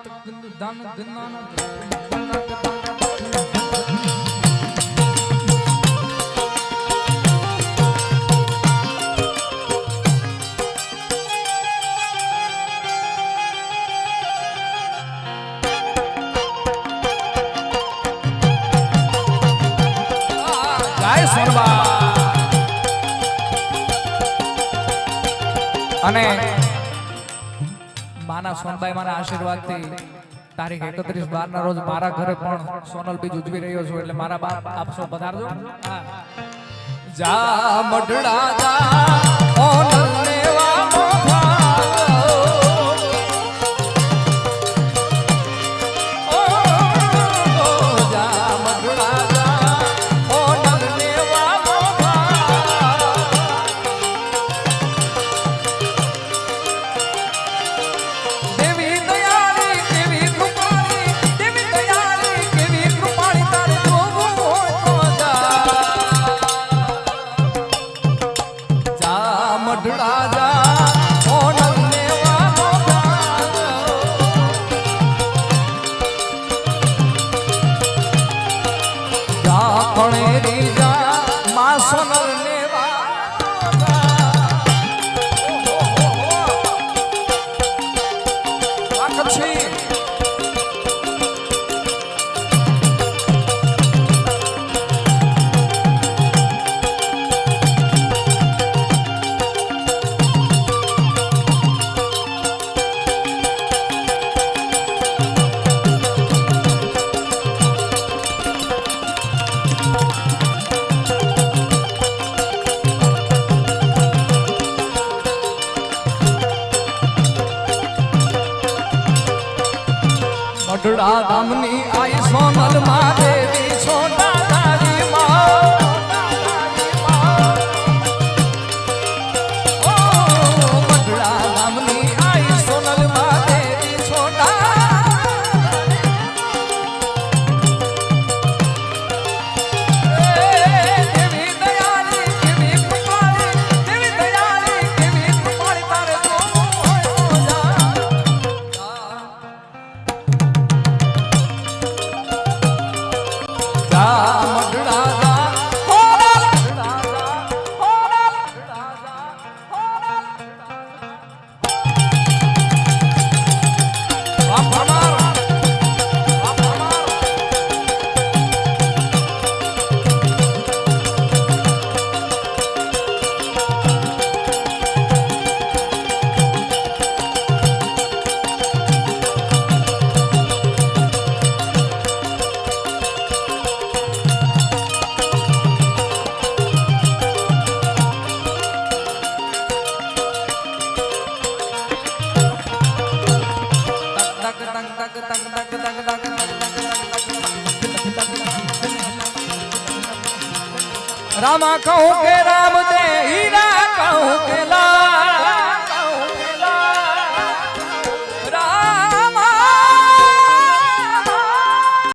ધન ધનાન અને માના સોનબાઈ માના આશીર્વાદથી તારીખ એકત્રીસ બાર ના રોજ મારા ઘરે પણ સોનલ બીજ ઉજવી રહ્યો છું એટલે મારા બાપ આપશો પધારજો. જા મઢડા જા પણેરી મઢડા ધામની આઈ સોનલમાં દેવી છોટા તારી માં. જા રામા કહું કે રામ દે હીરા કહું કે લા